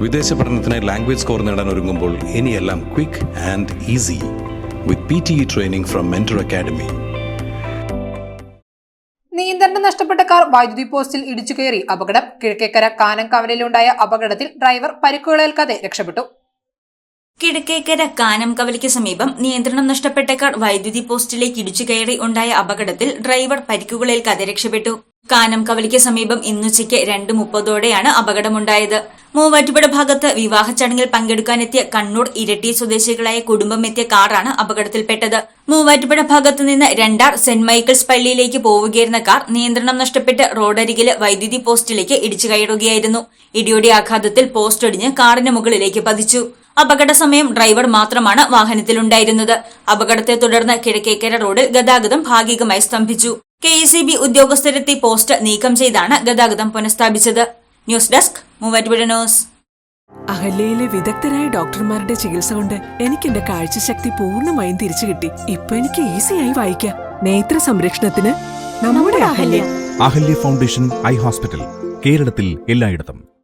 വിദേശ പഠനത്തിന് language score നേടാൻ ഒരുങ്ങുമ്പോൾ ഇനിയെല്ലാം quick and easy with P T E training from mentor academy നിയന്ത്രണം നഷ്ടപ്പെട്ട കാർ വൈദ്യുതി പോസ്റ്റിൽ ഇടിച്ചു കയറി. അപകടം കിഴക്കേക്കര കാനംകവലയിലുണ്ടായ അപകടത്തിൽ ഡ്രൈവർ പരിക്കുകളേൽക്കാതെ രക്ഷപ്പെട്ടു. കിഴക്കേക്കര കാനം കവലയ്ക്ക് സമീപം നിയന്ത്രണം നഷ്ടപ്പെട്ട കാർ വൈദ്യുതി പോസ്റ്റിലേക്ക് ഇടിച്ചു കയറി ഉണ്ടായ അപകടത്തിൽ ഡ്രൈവർ പരിക്കുകളേൽക്കാതെ രക്ഷപ്പെട്ടു. കാനം കവലയ്ക്ക് സമീപം ഇന്നുച്ചയ്ക്ക് രണ്ട് മുപ്പതോടെയാണ് അപകടമുണ്ടായത്. മൂവാറ്റുപുഴ ഭാഗത്ത് വിവാഹ ചടങ്ങിൽ പങ്കെടുക്കാനെത്തിയ കണ്ണൂർ ഇരട്ടി സ്വദേശികളായ കുടുംബം എത്തിയ കാറാണ് അപകടത്തിൽപ്പെട്ടത്. മൂവാറ്റുപുഴ ഭാഗത്ത് നിന്ന് രണ്ടാർ സെന്റ് മൈക്കിൾസ് പള്ളിയിലേക്ക് പോവുകയായിരുന്ന കാർ നിയന്ത്രണം നഷ്ടപ്പെട്ട് റോഡരികിലെ വൈദ്യുതി പോസ്റ്റിലേക്ക് ഇടിച്ചു കയറുകയായിരുന്നു. ഇടിയുടെ ആഘാതത്തിൽ പോസ്റ്റ് ഒടിഞ്ഞ് കാറിന് മുകളിലേക്ക് പതിച്ചു. അപകട സമയം ഡ്രൈവർ മാത്രമാണ് വാഹനത്തിലുണ്ടായിരുന്നത്. അപകടത്തെ തുടർന്ന് കിഴക്കേക്കര റോഡിൽ ഗതാഗതം ഭാഗികമായി സ്തംഭിച്ചു. കെ ഉദ്യോഗസ്ഥരെത്തി പോസ്റ്റ് നീക്കം ചെയ്താണ് ഗതാഗതം പുനഃസ്ഥാപിച്ചത്. News desk Muvattupuzha news. അഹല്യയിലെ വിദഗ്ധരായ ഡോക്ടർമാരുടെ ചികിത്സ കൊണ്ട് എനിക്ക് എന്റെ കാഴ്ചശക്തി പൂർണമായും തിരിച്ചു കിട്ടി. ഇപ്പൊ എനിക്ക് ഈസിയായി വായിക്കാം. നേത്ര സംരക്ഷണത്തിന് നമ്മുടെ Ahalya. Ahalya foundation eye hospital കേരളത്തിൽ എല്ലായിടത്തും.